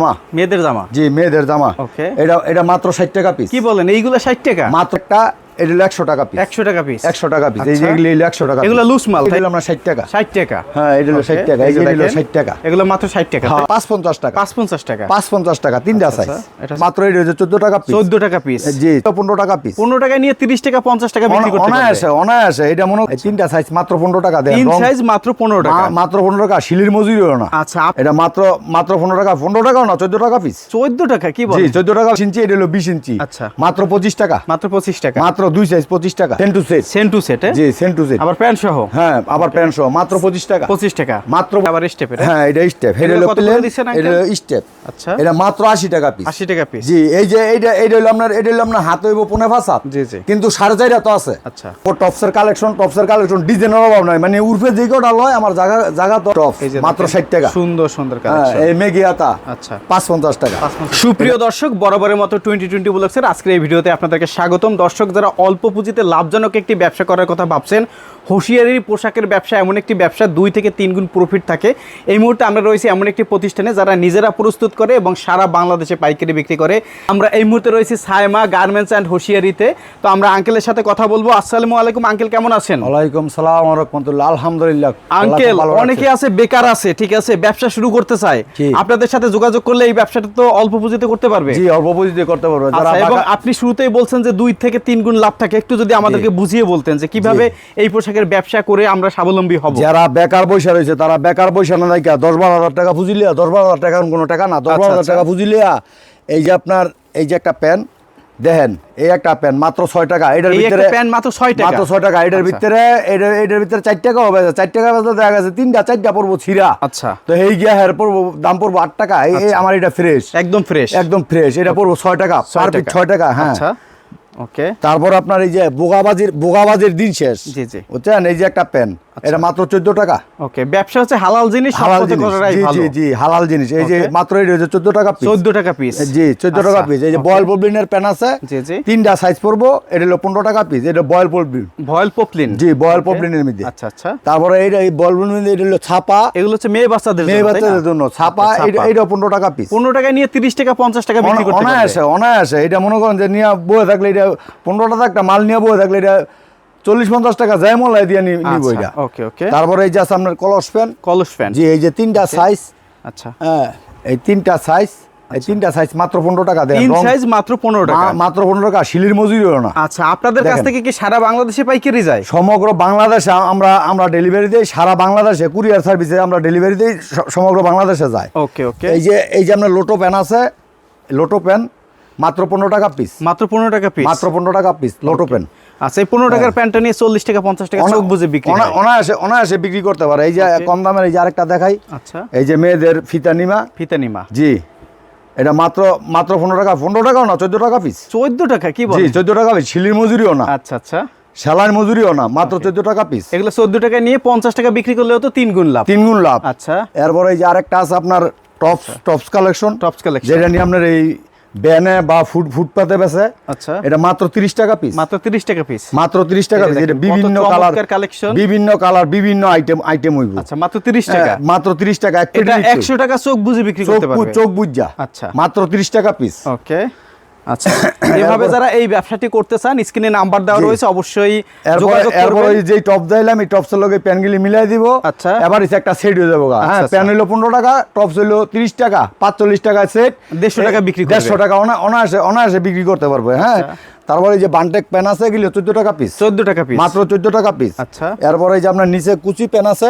জামা। মেয়েদের জামা? জি মেয়েদের জামা। ওকে এটা এটা মাত্র ষাট টাকা পিস কি বলেন এইগুলো ষাট টাকা? মাত্র একটা এটা হলো একশো টাকা পিস একশো টাকা পিস একশো টাকা পিস এই যে আচ্ছা। এগুলো একশো টাকা এগুলো মাল? এগুলো আমরা ষাট টাকা। ষাট টাকা। হ্যাঁ এটা হলো ষাট টাকা। এই এই যে যে হলো ষাট টাকা। এগুলো মাত্র ষাট টাকা। হ্যাঁ, পাঁচ পঞ্চাশ টাকা। পাঁচ পঞ্চাশ টাকা পাঁচ পঞ্চাশ টাকা তিনটা আচ্ছা, সাইজ মাত্র এটা হচ্ছে চোদ্দ টাকা পিস চোদ্দ টাকা পিস জি পনেরো টাকা পিস পনেরো টাকায় নিয়ে তিরিশ টাকা পঞ্চাশ টাকা বিক্রি করতে অনায়াসে অনায়াসে এটা মনে হয় তিনটা সাইজ মাত্র পনেরো টাকা দেন। তিন সাইজ মাত্র পনেরো টাকা। মাত্র পনেরো টাকা শিলির মজুরিও না। আচ্ছা এটা মাত্র মাত্র পনেরো টাকা পনেরো টাকাও না চোদ্দ টাকা পিস চোদ্দ টাকা কি জি বলেন চোদ্দ টাকা ইঞ্চি এটা হলো বিশ ইঞ্চি। আচ্ছা। মাত্র পঁচিশ টাকা। মাত্র পঁচিশ টাকা। মাত্র দুই সাইজ পঁচিশ টাকা। টু সেট সেন টু সেট জি সেন টু সেট আবার প্যান্ট সহ? হ্যাঁ আবার প্যান্ট সহ মাত্র পঁচিশ টাকা। পঁচিশ টাকা। মাত্র আবার স্টেপের হ্যাঁ এটা স্টেপ এটা এগুলো হলো প্লেন এটা হলো স্টেপ আচ্ছা। এটা মাত্র আশি টাকা পিস আশি টাকা পিস জি এই যে এইটা এইটা হলো আপনার এটা হলো আপনার হাত হইব পনে ফাঁসাত জি, জি। কিন্তু সাড়ে চাইটা তো আছে। আচ্ছা। ও টপসের কালেকশন টপসের কালেকশন ডিজাইনের অভাব নাই। মানে উর্ফে যে কটা লয় আমার জায়গা জায়গা তো টপ মাত্র ষাট টাকা। সুন্দর সুন্দর হ্যাঁ কালেকশন এই মেগি আতা আচ্ছা। পাঁচ পঞ্চাশ টাকা সুপ্রিয় দর্শক বরাবরের মতো টোয়েন্টি টোয়েন্টি ব্লগসের আজকের এই ভিডিওতে আপনাদেরকে স্বাগতম। দর্শক যারা অল্প পুঁজিতে লাভজনক একটি ব্যবসা করার কথা ভাবছেন। হুঁশিয়ারির পোশাকের ব্যবসা এমন একটি ব্যবসা দুই থেকে তিন গুণ প্রফিট থাকে। এই মুহূর্তে আমরা রয়েছি এমন একটি প্রতিষ্ঠানে যারা নিজেরা প্রস্তুত করে এবং সারা বাংলাদেশে পাইকারি বিক্রি করে। আমরা এই মুহূর্তে রয়েছি সায়মা গার্মেন্টস অ্যান্ড হুঁশিয়ারিতে। তো আমরা আঙ্কেলের সাথে কথা বলব। আসসালামু আলাইকুম আঙ্কেল কেমন আছেন? ওয়ালাইকুম সালাম রহমতুল্লাহ। আলহামদুলিল্লাহ আঙ্কেল অনেকে আছে। বেকার আছে ঠিক আছে ব্যবসা শুরু করতে চায়। আপনাদের সাথে যোগাযোগ করলে এই ব্যবসাটা তো অল্প পুঁজিতে করতে পারবে। জি অল্প পুঁজিতে করতে পারবে। যারা আচ্ছা এবং আপনি শুরুতেই বলছেন যে দুই থেকে তিন গুণ লাভ থাকে একটু যদি আমাদেরকে বুঝিয়ে বলতেন যে কীভাবে এই পোশাকের ব্যবসা করে আমরা স্বাবলম্বী হব। যারা বেকার বৈশা রয়েছে তারা বেকার বৈশা না নাইকা দশ বারো হাজার টাকা পুঁজিলিয়া দশ বারো হাজার টাকা কোনো টাকা না দশ আচ্ছা, বারো হাজার আচ্ছা। টাকা পুঁজিলিয়া এই যে আপনার এই যে একটা প্যান দেখেন এই একটা প্যান মাত্র ছয় টাকা এটার ভিতরে প্যান্ট মাত্র ছয় টাকা। মাত্র ছয় টাকা এটার আচ্ছা। ভিতরে এটা- এটার ভিতরে চার টাকা হবে চার টাকা বেচলে দেখা গেছে তিনটা চারটা পড়ব ছিঁড়া। আচ্ছা। তো এই গিয়া হের পড়ব দাম পড়ব আট টাকা এই আমার এটা ফ্রেশ একদম ফ্রেশ একদম ফ্রেশ এটা পড়ব ছয় টাকা পার ছয় টাকা হ্যাঁ। আচ্ছা। ওকে তারপর আপনার এই যে বোগাবাজির বোগাবাজির দিন শেষ। জি, জি। বুঝছেন? এই যে একটা প্যান এটা মাত্র চোদ্দ টাকা। ওকে ব্যবসা হচ্ছে হালাল জিনিস হালাল জিনিস। জি জি হালাল জিনিস। এই যে মাত্র এটা হচ্ছে চোদ্দ টাকা পিস 14 টাকা পিস জি চোদ্দ টাকা পিস এই যে বয়েল পবলিনের প্যান আছে। জি, জি। তিনটা সাইজ পড়ব এটা হলো পনেরো টাকা পিস এটা বয়েল পবলিন ভয়েল পপলিন। জি বয়েল পবলিনের মধ্যে। আচ্ছা আচ্ছা। তারপরে এইটা এই বয়েল মধ্যে এটা হলো ছাপা। এগুলো হচ্ছে মেয়ে বাচ্চাদের মেয়ে জন্য, বাচ্চাদের জন্য। ছাপা আচ্ছা, এটা। এটা পনেরো টাকা পিস 15 টাকা নিয়ে 30 টাকা 50 টাকা বিক্রি করতে পারবে। অনায়াসে অনায়াসে। এটা মনে করেন যে নিয়ে বয়ে থাকলে এটা পনেরো টাকা একটা মাল নিয়ে বয়ে থাকলে এটা চল্লিশ পঞ্চাশ টাকা যায় মলাই দিয়ে নিব আচ্ছা, এটা। ওকে ওকে। তারপরে এই যে আছে আপনার কলস প্যান কলস ফ্যান জি এই যে তিনটা সাইজ আচ্ছা। হ্যাঁ এই তিনটা সাইজ এই তিনটা সাইজ মাত্র পনেরো টাকা দেন। তিন সাইজ মাত্র 15 টাকা। মাত্র পনেরো টাকা শিলির মজুরিও না। আচ্ছা আপনাদের কাছ থেকে কি সারা বাংলাদেশে পাইকারি যায়? সমগ্র বাংলাদেশে আমরা আমরা ডেলিভারি দিই সারা বাংলাদেশে কুরিয়ার সার্ভিসে আমরা ডেলিভারি দিই সমগ্র বাংলাদেশে যায়। ওকে ওকে। এই যে এই যে আপনার লোটো প্যান আছে লোটো প্যান মাত্র পনেরো টাকা পিস মাত্র পনেরো টাকা পিস মাত্র পনেরো টাকা পিস লোটো প্যান আচ্ছা এই পনেরো টাকার প্যান্টটা নিয়ে চল্লিশ টাকা পঞ্চাশ টাকা চোখ বুঝে বিক্রি অনায়াসে অনায়াসে বিক্রি করতে পারে। এই যে কম দামের এই যে আরেকটা দেখাই। আচ্ছা। এই যে মেয়েদের ফিতা নিমা। ফিতা নিমা। জি। এটা মাত্র মাত্র পনেরো টাকা। পনেরো টাকাও না চোদ্দ টাকা পিস চোদ্দ টাকা কি জি বল চোদ্দ টাকা পিস শিলির মজুরিও না। আচ্ছা আচ্ছা। সেলাইয়ের মজুরিও না মাত্র চোদ্দ টাকা পিস এগুলো চোদ্দ টাকা নিয়ে পঞ্চাশ টাকা বিক্রি করলেও তো তিন গুণ লাভ। তিন গুণ লাভ। আচ্ছা। এরপরে এই যে আরেকটা আছে আপনার tops tops collection tops collection যেটা নিয়ে আপনার এই ব্যানে বা ফুট ফুটপাতে বেছে আচ্ছা। এটা মাত্র তিরিশ টাকা পিস মাত্র তিরিশ টাকা পিস মাত্র তিরিশ টাকা পিস এটা বিভিন্ন কালার কালেকশন বিভিন্ন কালার বিভিন্ন আইটেম আইটেম হইব। আচ্ছা মাত্র তিরিশ টাকা। হ্যাঁ, মাত্র তিরিশ টাকা এটা পেটি একশো টাকা চোখ বুঝে বিক্রি করতে পারবে। চোখ বুঝা আচ্ছা। মাত্র তিরিশ টাকা পিস ওকে আচ্ছা। এভাবে যারা এই ব্যবসাটি করতে চান স্ক্রিনে নাম্বার দেওয়া রয়েছে অবশ্যই এরপরে যোগাযোগ এরপরে করবেন। ওই যে টপ দিলাম এই টপসের লগে প্যানগুলি মিলাই দিব। আচ্ছা। এবার একটা সেট হয়ে যাব হ্যাঁ আচ্ছা, প্যান হইল পনেরো টাকা টপস হইল তিরিশ টাকা পাঁচচল্লিশ টাকা সেট 150 টাকা বিক্রি দেড়শো টাকা অনা- অনায়াসে অনায়াসে বিক্রি করতে পারবে হ্যাঁ। আচ্ছা। তারপরে যে বানটেক প্যান আছে এগুলো চোদ্দ টাকা পিস চোদ্দ টাকা পিস মাত্র চোদ্দ টাকা পিস আচ্ছা। এরপরে যে আপনার নিচে কুচি প্যান আছে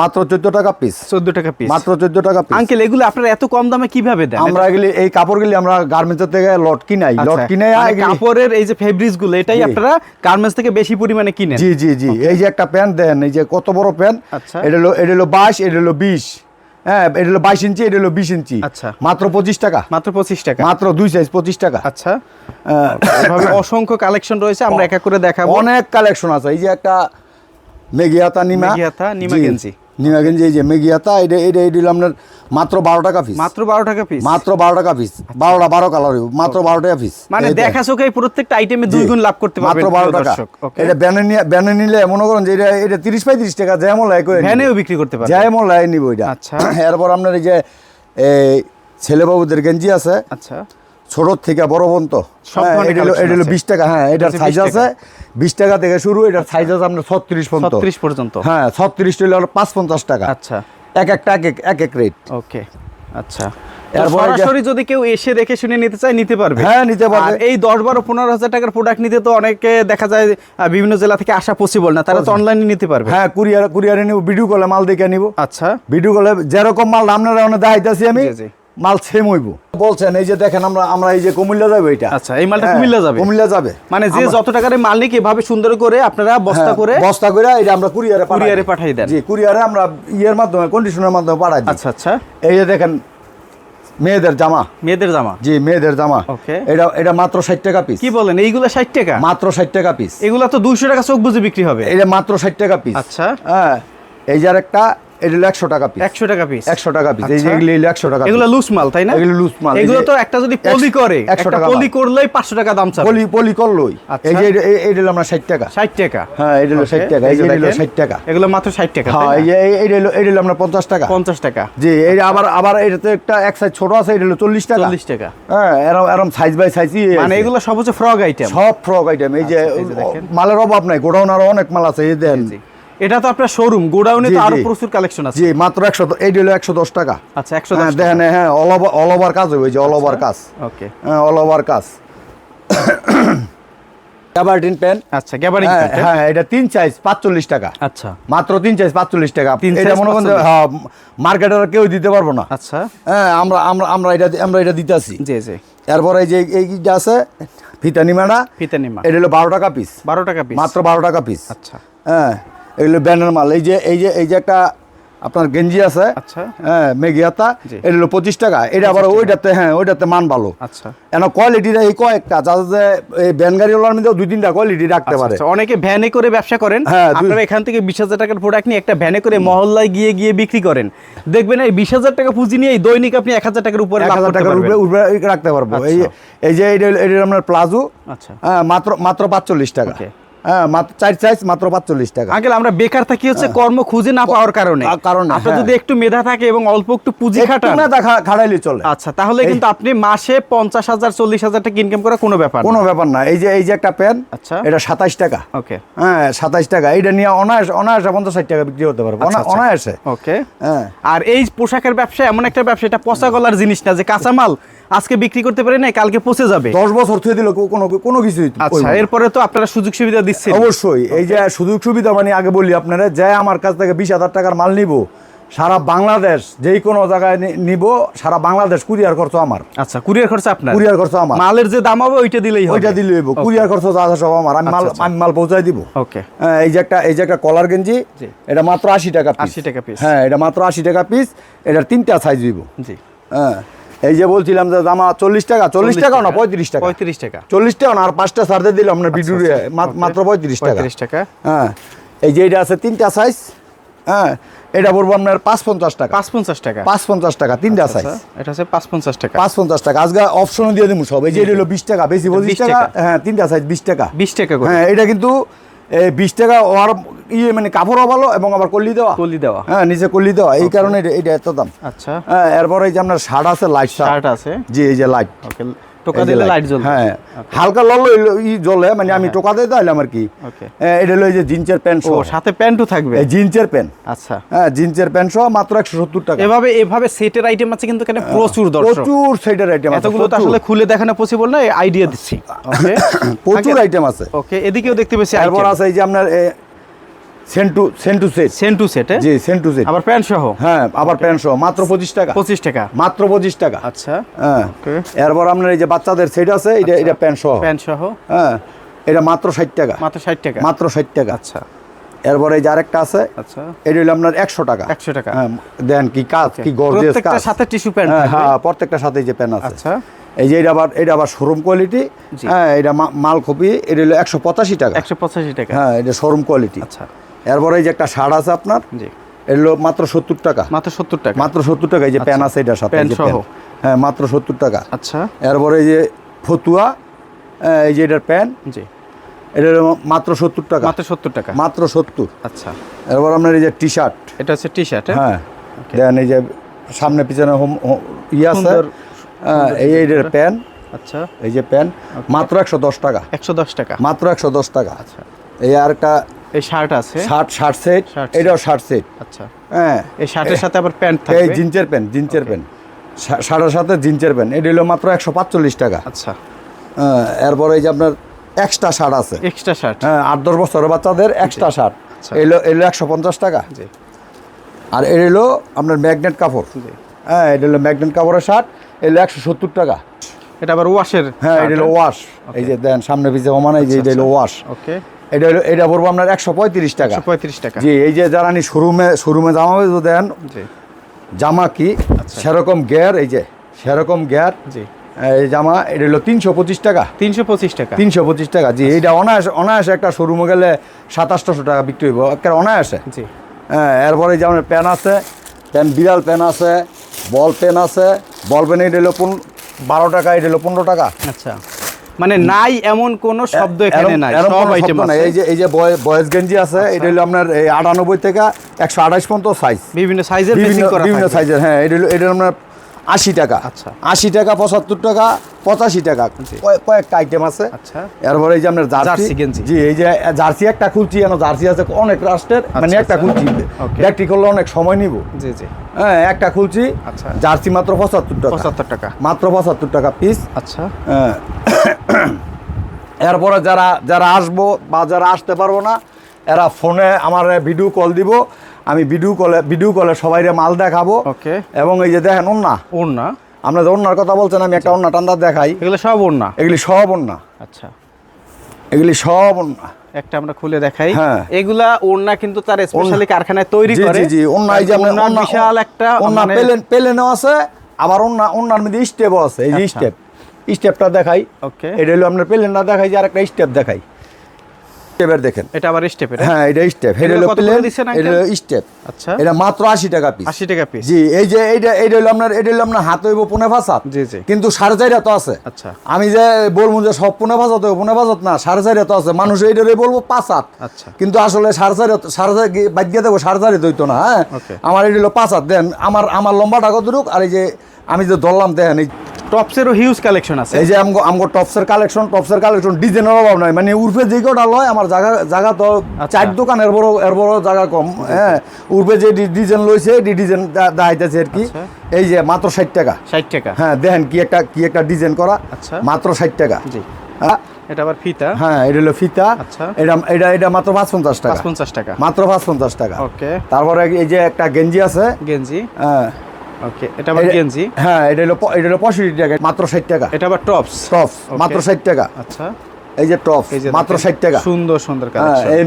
মাত্র চোদ্দ টাকা পিস চোদ্দ টাকা পিস মাত্র চোদ্দ টাকা পিস আঙ্কেল এগুলো আপনারা এত কম দামে কীভাবে দেন? আমরা এগুলি এই কাপড়গুলি আমরা গার্মেন্টসের থেকে লট কিনাই। লট আচ্ছা, কিনে মানে কাপড়ের এই যে ফেব্রিক্সগুলো এটাই আপনারা গার্মেন্টস থেকে বেশি পরিমাণে কিনেন। জি জি জি। এই যে একটা প্যান্ট দেন এই যে কত বড় প্যান্ট আচ্ছা। এটা হলো এটা হলো বাইশ এটা হলো বিশ। হ্যাঁ এটা হলো বাইশ ইঞ্চি এটা হলো বিশ ইঞ্চি। আচ্ছা। মাত্র পঁচিশ টাকা। মাত্র পঁচিশ টাকা। মাত্র দুই সাইজ পঁচিশ টাকা। আচ্ছা। এভাবে অসংখ্য কালেকশন রয়েছে আমরা এক এক করে দেখাবো। অনেক কালেকশন আছে। এই যে একটা মেগিয়াতা নিমা। মেগিয়াতা, নিমা গেঞ্জি। নিমা গেঞ্জি এই যে মেগিয়াতা এটা এটা এটা হলো আপনার মাত্র বারো টাকা পিস মাত্র বারো টাকা পিস মাত্র বারো টাকা পিস বারোটা বারো কালার মাত্র বারো টাকা পিস মানে দেখা চোখে প্রত্যেকটা আইটেমে দুই গুণ লাভ করতে মাত্র বারো টাকা। এটা ব্যানে নিয়ে ব্যানে নিলে মনে করেন যে এটা এটা তিরিশ পঁয়ত্রিশ টাকা যেমন লাই করে। ভ্যানেও বিক্রি করতে পারবেন। যেমন লাই নিব এটা আচ্ছা। এরপর আপনার এই যে এই ছেলেবাবুদের গেঞ্জি আছে। আচ্ছা। ছোট থেকে বড় পর্যন্ত হ্যাঁ, এটা হলো-। বিশ টাকা। হ্যাঁ এটার সাইজ আছে। বিশ টাকা থেকে শুরু এটার সাইজ আছে আপনার ছত্রিশ পর্যন্ত। 36 পর্যন্ত? হ্যাঁ ছত্রিশ হলো পাঁচ পঞ্চাশ টাকা। আচ্ছা। এক একটা এক এক এক এক রেট ওকে আচ্ছা। সরাসরি যদি কেউ এসে দেখে শুনে নিতে চায় নিতে পারবে। হ্যাঁ, নিতে পারবে। এই দশ বারো পনেরো হাজার টাকার প্রোডাক্ট নিতে তো অনেকে দেখা যায় বিভিন্ন জেলা থেকে আসা পসিবল না। তারা তো অনলাইনে নিতে পারবে। হ্যাঁ কুরিয়ার কুরিয়ারে নিব ভিডিও কলে মাল দেখে নিব। আচ্ছা। ভিডিও কলে যেরকম মাল আপনারা ওখানে দেখাইতেছি আমি। মাল সেম হইব। বলছেন এই যে দেখেন আমরা আমরা এই যে কুমিল্লা যাবে এটা। আচ্ছা, এই মালটা হ্যাঁ, কুমিল্লা যাবে? কুমিল্লা যাবে। মানে যে যত টাকার মাল নিক এভাবে সুন্দর করে আপনারা বস্তা হ্যাঁ, করে বস্তা করে এটা আমরা কুরিয়ারে কুরিয়ারে। পাঠাই দেন। জি কুরিয়ারে আমরা ইয়ের মাধ্যমে কন্ডিশনের মাধ্যমে পাঠাই দিই। আচ্ছা আচ্ছা। এই যে দেখেন মেয়েদের জামা। মেয়েদের জামা? জি মেয়েদের জামা। Okay. এটা এটা মাত্র ষাট টাকা পিস কি বলেন এইগুলো ষাট টাকা? মাত্র ষাট টাকা পিস এগুলো তো দুইশো টাকা চোখ বুঝে বিক্রি হবে। এটা মাত্র ষাট টাকা পিস আচ্ছা। হ্যাঁ এই যে একটা এটা হলো একশো টাকা পিস একশো টাকা পিস একশো টাকা পিস এই যে আচ্ছা। হলো একশো টাকা এগুলো লুজ মাল তাই না? এগুলো loose মাল। এই এগুলো তো একটা যদি পলি করে একশো টাকা পলি করলেই পাঁচশো টাকা দাম চাবে। পলি পলি করলোই। আচ্ছা। এই যে এটা- হলো আমরা ষাট টাকা। ষাট টাকা। হ্যাঁ এটা হলো ষাট টাকা। এই যে হলো ষাট টাকা। এগুলো মাত্র ষাট টাকা হ্যাঁ এই না? যে এই- এইটা হলো এইটা হলো আমরা পঞ্চাশ টাকা। পঞ্চাশ টাকা। জি এই আবার আবার এটাতে একটা এক সাইজ ছোট আছে এটা হলো চল্লিশ টাকা। চল্লিশ টাকা। হ্যাঁ এরম এরম সাইজ বাই সাইজ মানে এগুলো সব হচ্ছে ফ্রগ আইটেম সব ফ্রক আইটেম এই যে আচ্ছা। মালের অভাব নাই গোডাউন আরও অনেক মাল আছে এই দেন। এটা তো আপনার শোরুম গোডাউনে তো আরও প্রচুর কালেকশন আছে। জি মাত্র একশো এইটা হলো একশো দশ টাকা। আচ্ছা একশো হ্যাঁ দশ দেখেন হ্যাঁ অল ওভার অল ওভার কাজ হবে যে অল ওভার কাজ। ওকে হ্যাঁ অল ওভার কাজ। গ্যাবার্ডিন পেন আচ্ছা গ্যাবারিং হ্যাঁ হ্যাঁ এটা তিন সাইজ পাঁচচল্লিশ টাকা। আচ্ছা। মাত্র তিন সাইজ পাঁচচল্লিশ টাকা। এটা মনে করেন 45 হ্যাঁ মার্কেটের কেউ দিতে পারব না। আচ্ছা। হ্যাঁ আমরা আমরা আমরা এটা আমরা এটা দিতেছি জি জি। এরপরে এই যে এইটা আছে ফিতানিমাটা ফিতানিমা। এটা হলো বারো টাকা পিস বারো টাকা পিস মাত্র বারো টাকা পিস আচ্ছা। হ্যাঁ এগুলো ব্যানের মাল। এই যে এই যে এই যে একটা আপনার গেঞ্জি আছে আচ্ছা। হ্যাঁ মেঘিয়াতা এটা হলো পঁচিশ টাকা। এটা আবার ওইটাতে হ্যাঁ ওইটাতে মান ভালো। আচ্ছা। এন কোয়ালিটিটা এই কয়েকটা যাতে যে এই ভ্যান গাড়িওয়ালার মধ্যে দুই তিনটা কোয়ালিটি রাখতে আচ্ছা, পারে। আচ্ছা। অনেকে ভ্যানে করে ব্যবসা করেন। হ্যাঁ, আপনারা এখান থেকে বিশ হাজার টাকার প্রোডাক্ট নিয়ে একটা ভ্যানে করে মহল্লায় গিয়ে গিয়ে বিক্রি করেন। দেখবেন এই বিশ হাজার টাকা পুঁজি নিয়ে দৈনিক আপনি এক হাজার টাকার উপরে এক হাজার টাকার উপরে রাখতে পারব। এই। এই যে এটা এটা আপনার প্লাজো আচ্ছা। হ্যাঁ মাত্র মাত্র পাঁচচল্লিশ টাকা। চার সাইজ মাত্র পাঁচচল্লিশ টাকা। আঙ্কেল আমরা বেকার থাকি হচ্ছে কর্ম খুঁজে না পাওয়ার কারণে। আ- আপনার হ্যাঁ। যদি একটু মেধা থাকে এবং অল্প একটু পুঁজি খাটান। না দেখা চলে। আচ্ছা তাহলে কিন্তু আপনি মাসে পঞ্চাশ হাজার চল্লিশ হাজার টাকা ইনকাম করা কোনো ব্যাপার কোনো ব্যাপার না। এই যে এই যে একটা প্যান আচ্ছা। এটা সাতাইশ টাকা। ওকে। হ্যাঁ সাতাইশ টাকা। এটা নিয়ে অনায়াসে অনায়াসে পঞ্চাশ ষাট টাকা বিক্রি পারব। আচ্ছা, আচ্ছা। অনায়াসে। ওকে। হ্যাঁ। আর এই পোশাকের ব্যবসা এমন একটা ব্যবসা এটা পচা গলার জিনিস না যে কাঁচামাল আজকে বিক্রি করতে পারে না কালকে পচে যাবে। দশ বছর থুয়ে দিল কোনো কোনো কিছুই আচ্ছা এরপরে তো আপনারা সুযোগ সুবিধা দিচ্ছেন। অবশ্যই এই যে সুযোগ সুবিধা মানে আগে বলি আপনারা যে আমার কাছ থেকে বিশ হাজার টাকার মাল নিব সারা বাংলাদেশ যেই কোনো জায়গায় নিব সারা বাংলাদেশ কুরিয়ার খরচ আমার। আচ্ছা কুরিয়ার খরচা আপনার? কুরিয়ার খরচ আমার। মালের যে দাম হবে ওইটা দিলেই ওইটা দিলে হইব। কুরিয়ার খরচ যা সব আমার। আমি মাল আচ্ছা, আচ্ছা। আমি মাল পৌঁছাই দিব। ওকে হ্যাঁ, এই যে একটা এই যে একটা কলার গেঞ্জি এটা মাত্র আশি টাকা পিস 80 টাকা piece। হ্যাঁ এটা মাত্র আশি টাকা পিস এটার তিনটা সাইজ দিব জি। হ্যাঁ। এই যে বলছিলাম যে জামা চল্লিশ টাকা চল্লিশ টাকা না পঁয়ত্রিশ টাকা। পঁয়ত্রিশ টাকা। চল্লিশ টাকা না আর পাঁচটা সারতে দিলাম আপনার আচ্ছা, মাত্র পঁয়ত্রিশ টাকা। টাকা। হ্যাঁ এই যে এটা আছে তিনটা সাইজ হ্যাঁ এটা পড়ব আপনার পাঁচ পঞ্চাশ টাকা। পাঁচ পঞ্চাশ টাকা। পাঁচ পঞ্চাশ টাকা তিনটা সাইজ আচ্ছা, এটা হচ্ছে পাঁচ পঞ্চাশ টাকা। পাঁচ পঞ্চাশ টাকা আজকে অপশনও দিয়ে দিব সব। এই যে এটা হলো বিশ টাকা বেশি পঁচিশ 20 টাকা। হ্যাঁ তিনটা সাইজ বিশ টাকা। বিশ টাকা হ্যাঁ এটা কিন্তু বিশ টাকা আর ইয়ে মানে কাপড়ও ভালো এবং আবার কল্লি দেওয়া। কলি দেওয়া। হ্যাঁ নিচে কল্লি দেওয়া। এই কারণে এটা- এত দাম। আচ্ছা। হ্যাঁ এরপর এই যে আপনার শার্ট আছে লাইট শার্ট শার্ট আছে। জি এই যে লাইট ওকে টোকা দিলে লাইট জ্বলবে। হ্যাঁ হালকা লল ই জ্বলে মানে আমি টোকা দিয়ে দিলাম আর কি। এটা হলো যে জিন্সের প্যান্ট ও সাথে প্যান্টও থাকবে? জিন্সের প্যান্ট আচ্ছা। হ্যাঁ জিন্সের প্যান্ট সহ মাত্র একশো সত্তর টাকা। এভাবে এভাবে সেটের আইটেম আছে কিন্তু এখানে প্রচুর দর্শক। প্রচুর সাইডের আইটেম আছে এতগুলো তো আসলে খুলে দেখানো পসিবল না আইডিয়া দিচ্ছি। ওকে প্রচুর আইটেম আছে। ওকে এদিকেও দেখতে পেয়েছি এরপর আছে এই যে আপনার সেন্টু সেন্টু সেট। সেন টু সেট জি সেন্টু সেট। আবার প্যান্ট সহ? হ্যাঁ আবার প্যান্ট সহ। মাত্র পঁচিশ টাকা। পঁচিশ টাকা। মাত্র পঁচিশ টাকা। আচ্ছা হ্যাঁ। এরপর আপনার এই যে বাচ্চাদের সেট আছে এটা এটা প্যান্ট সহ। প্যান্ট সহ? হ্যাঁ এটা মাত্র ষাট টাকা। মাত্র ষাট টাকা? মাত্র ষাট টাকা। আচ্ছা। এরপর এই যে আরেকটা আছে আচ্ছা। এটা হলো আপনার একশো টাকা। একশো টাকা। হ্যাঁ দেন কি কাজ কি গর্জিয়াস কাজ। সাথে টিস্যু প্যান্ট হ্যাঁ হ্যাঁ প্রত্যেকটার সাথে এই যে প্যান আছে। আচ্ছা। এই যে এটা আবার এটা আবার শোরুম কোয়ালিটি হ্যাঁ এটা মাল কপি এটা হলো একশো পঁচাশি টাকা। একশো পঁচাশি টাকা। হ্যাঁ এটা শোরুম কোয়ালিটি আচ্ছা। এরপরে এই যে একটা শার্ট আছে আপনার জি। এটা হলো মাত্র সত্তর টাকা। মাত্র সত্তর টাকা? মাত্র সত্তর টাকা এই যে প্যান আছে এটার সাথে প্যান সহ। হ্যাঁ মাত্র সত্তর টাকা। আচ্ছা। এরপরে এই যে ফতুয়া আহ, এই যে এটার প্যান জি। এটা মাত্র সত্তর টাকা। মাত্র সত্তর টাকা? মাত্র সত্তর। আচ্ছা। এরপর আপনার এই যে টি শার্ট এটা হচ্ছে টি শার্ট হ্যাঁ। দেন এই যে সামনে পিছনে হোম ই আছে। হ্যাঁ, এই যে প্যান আচ্ছা। এই যে প্যান মাত্র একশো দশ টাকা। একশো দশ টাকা। মাত্র একশো দশ টাকা। আচ্ছা। এই আর একটা এই শার্ট আছে? শার্ট শার্ট সেট এটাও শার্ট সেট। আচ্ছা। হ্যাঁ। এই শার্টের সাথে আবার প্যান্ট এই থাকবে? জিন্সের প্যান্ট জিন্সের প্যান্ট। শার্টের সাথে জিন্সের প্যান্ট। এটা হলো মাত্র একশো পাঁচচল্লিশ টাকা। আচ্ছা। হ্যাঁ, এরপরে এই যে আপনার এক্সট্রা শার্ট আছে। Extra shirt? হ্যাঁ আট দশ বছরের বাচ্চাদের এক্সট্রা শার্ট। আচ্ছা। এলো এলো একশো পঞ্চাশ টাকা। আর এটা হলো আপনার ম্যাগনেট কাপড়। হ্যাঁ এটা হলো ম্যাগনেট কাপড়ের শার্ট এলো একশো সত্তর টাকা। এটা আবার ওয়াশের হ্যাঁ এটা হলো ওয়াশ এই যে দেন সামনে পিছিয়ে ওমানাই যে এটা হলো ওয়াশ ওকে এটা হলো এটা পড়ব আপনার একশো পঁয়ত্রিশ টাকা। পঁয়ত্রিশ টাকা। জি এই যে যারা নি শোরুমে শোরুমে জামা দেন জামা কি? আচ্ছা। সেরকম গেয়ার এই যে সেরকম গেয়ার জি। এই জামা এটা হলো তিনশো পঁচিশ টাকা। তিনশো পঁচিশ টাকা। তিনশো পঁচিশ টাকা। জি এইটা অনায়াসে অনায়াসে একটা শোরুমে গেলে সাতাশশো টাকা বিক্রি হইব একটা অনায়াসে। জি। হ্যাঁ এরপরে যেমন প্যান আছে প্যান বিড়াল প্যান আছে বল পেন আছে বল পেন এটা হলো বারো টাকা এটা হলো পনেরো টাকা। আচ্ছা। মানে নাই এমন কোন শব্দ এখানে নাই সব আইটেম আছে। আচ্ছা। এই যে এই যে বয়- বয়েজ গেঞ্জি আছে এটা হলো আপনার এই আটানব্বই থেকে একশো আঠাশ পর্যন্ত সাইজ বিভিন্ন সাইজের মেশিং করা বিভিন্ন। সাইজের হ্যাঁ এটা হলো এটা আপনার আশি টাকা। আচ্ছা। আশি টাকা পঁচাত্তর টাকা পঁচাশি টাকা কয়েকটা আইটেম আছে। আচ্ছা। এরপরে এই যে আপনার জার্সি জি এই যে জার্সি একটা খুলছি এন জার্সি আছে অনেক রাষ্ট্রের মানে আচ্ছা, একটা আচ্ছা। খুলছি Okay. ব্যাগটি করলে অনেক সময় নিব। জি জি। হ্যাঁ একটা খুলছি আচ্ছা। জার্সি মাত্র পঁচাত্তর টাকা। পঁচাত্তর টাকা। মাত্র পঁচাত্তর টাকা পিস আচ্ছা। হ্যাঁ। এরপরে যারা যারা আসব বা যারা আসতে পারব না এরা ফোনে আমার ভিডিও কল দিব। আমি ভিডিও কলে ভিডিও কলে সবাইরে মাল দেখাবো। ওকে এবং এই যে দেখেন ওন্না ওড়না। আমরা যে ওন্নার কথা বলছেন আমি একটা ওন্না টান্দা দেখাই। এগুলো সব ওড়না? এগুলি সব ওন্না আচ্ছা। এগুলি সব ওন্না একটা আমরা খুলে দেখাই। হ্যাঁ। এগুলা ওড়না কিন্তু তার স্পেশালি কারখানায় তৈরি করে। জি জি ওন্না এই যে ওন্না বিশাল একটা ওন্না মানে পেলেন পেলেনও আছে আবার ওন্না ওন্নার মধ্যে স্টেপও আছে এই যে আচ্ছা। স্টেপ স্টেপটা দেখাই। ওকে। এটা হলো আপনার প্লেনটা দেখাই যে আরেকটা স্টেপ দেখাই। স্টেপের দেখেন। এটা আবার স্টেপের হ্যাঁ এটা স্টেপ। এটা হলো প্লেন এটা হলো স্টেপ। আচ্ছা। এটা মাত্র আশি টাকা পিস আশি টাকা পিস জি এই যে এইটা এইটা হলো আপনার এটা হলো আপনার হাত হইব পুনে ফাঁসাত জি, জি। কিন্তু সাড়ে চারিটা তো আছে। আচ্ছা। আমি যে বলব যে সব পুনে ফাঁসাত হইব পুনে ফাঁসাত না সাড়ে চারিটা তো আছে। মানুষ এইটারে বলব পাঁচ হাত। আচ্ছা। কিন্তু আসলে সাড়ে চারি সাড়ে চারি বাদ দিয়ে দেবো সাড়ে চারি হইতো না হ্যাঁ? আমার এটা হলো পাঁচ হাত। দেন আমার আমার লম্বাটা কতটুক? আর এই যে আমি যে ধরলাম দেখেন এই টপসেরও হিউজ কালেকশন আছে। এই যে আমগো আমগো টপসের কালেকশন টপসের কালেকশন ডিজাইনের অভাব নাই। মানে উর্ফে যে কটা লয় আমার জায়গা জায়গা তো আচ্ছা। চার দোকান এর বড় এর বড় জায়গা কম হ্যাঁ। উর্ফে যে ডিজাইন লইছে এই ডিজাইন দেখাইতেছে আর কি। আচ্ছা। এই যে মাত্র ষাট টাকা। ষাট টাকা। হ্যাঁ দেখেন কি একটা কি একটা ডিজাইন করা। আচ্ছা। মাত্র ষাট টাকা। জি। হ্যাঁ, এটা আবার ফিতা। হ্যাঁ এটা হলো ফিতা। আচ্ছা। এটা এটা এটা মাত্র পাঁচ পঞ্চাশ টাকা। পঞ্চাশ টাকা। মাত্র পাঁচ পঞ্চাশ টাকা। ওকে। তারপরে এই যে একটা গেঞ্জি আছে। গেঞ্জি। হ্যাঁ। ওকে এটা আবার গেঞ্জি হ্যাঁ এটা হলো এটা হলো পঁয়ষট্টি টাকা মাত্র ষাট টাকা। এটা আবার টপস টপস মাত্র ষাট টাকা। আচ্ছা। এই যে টপ মাত্র ষাট টাকা। সুন্দর সুন্দর হ্যাঁ এই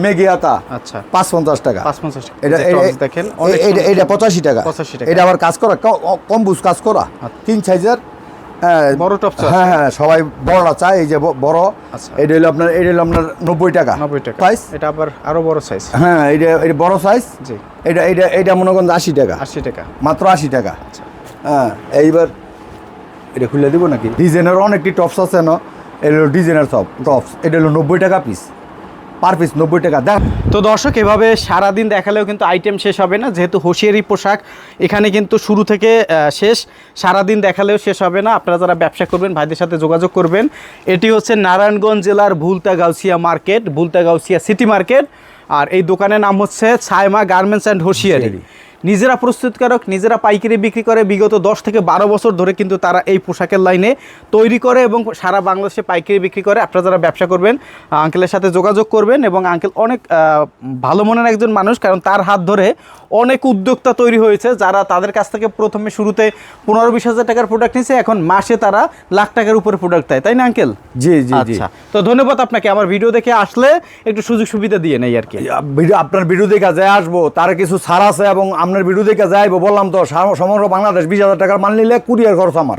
আচ্ছা। পাঁচ পঞ্চাশ টাকা। পাঁচ পঞ্চাশ টাকা এটা এটা- দেখেন এটা পঁচাশি টাকা। 85 টাকা। এটা আবার কাজ করা ক- ক- কম্বুজ কাজ করা। আচ্ছা। তিন সাইজের হ্যাঁ বড় টপস হ্যাঁ হ্যাঁ সবাই বড়টা চায় এই যে বড় আচ্ছা। এটা হলো আপনার এটা হলো আপনার নব্বই টাকা। নব্বই টাকা। সাইজ এটা আবার আরও বড় সাইজ হ্যাঁ এটা এটা বড় সাইজ জি। এটা এটা এটা মনে করেন আশি টাকা। আশি টাকা। মাত্র আশি টাকা। আচ্ছা। হ্যাঁ এইবার এটা খুলে দিব নাকি? ডিজাইনের অনেকটি টপস আছে না? এটা হলো ডিজাইনের সব টপস এটা হলো নব্বই টাকা পিস পার পিস নব্বই টাকা। দেখ। তো দর্শক এভাবে সারাদিন দেখালেও কিন্তু আইটেম শেষ হবে না। যেহেতু হোশিয়ারি পোশাক এখানে কিন্তু শুরু থেকে শেষ। সারাদিন দেখালেও শেষ হবে না। আপনারা যারা ব্যবসা করবেন ভাইদের সাথে যোগাযোগ করবেন। এটি হচ্ছে নারায়ণগঞ্জ জেলার Bhulta Gausia market Bhulta Gausia city market আর এই দোকানের নাম হচ্ছে Chayma garments and hosiery. Hosiery. নিজেরা প্রস্তুতকারক নিজেরা পাইকারি বিক্রি করে বিগত দশ থেকে বারো বছর ধরে কিন্তু তারা এই পোশাকের লাইনে তৈরি করে এবং সারা বাংলাদেশে পাইকারি বিক্রি করে। আপনারা যারা ব্যবসা করবেন আঙ্কেলের সাথে যোগাযোগ করবেন এবং আঙ্কেল অনেক ভালো মনের একজন মানুষ কারণ তার হাত ধরে অনেক উদ্যোক্তা তৈরি হয়েছে যারা তাদের কাছ থেকে প্রথমে শুরুতে পনেরো বিশ হাজার টাকার প্রোডাক্ট নিয়েছে এখন মাসে তারা লাখ টাকার উপরে প্রোডাক্ট দেয়। তাই না আঙ্কেল? জি জি জি। আচ্ছা তো ধন্যবাদ আপনাকে। আমার ভিডিও দেখে আসলে একটু সুযোগ সুবিধা দিয়ে নেই আর কি। আপনার ভিডিও দেখে যায় আসব তার কিছু ছাড় আছে এবং আপনার ভিডিও দেখে যাইব, বললাম তো সমগ্র বাংলাদেশ বিশ হাজার টাকার মাল নিলে কুরিয়ার খরচ আমার।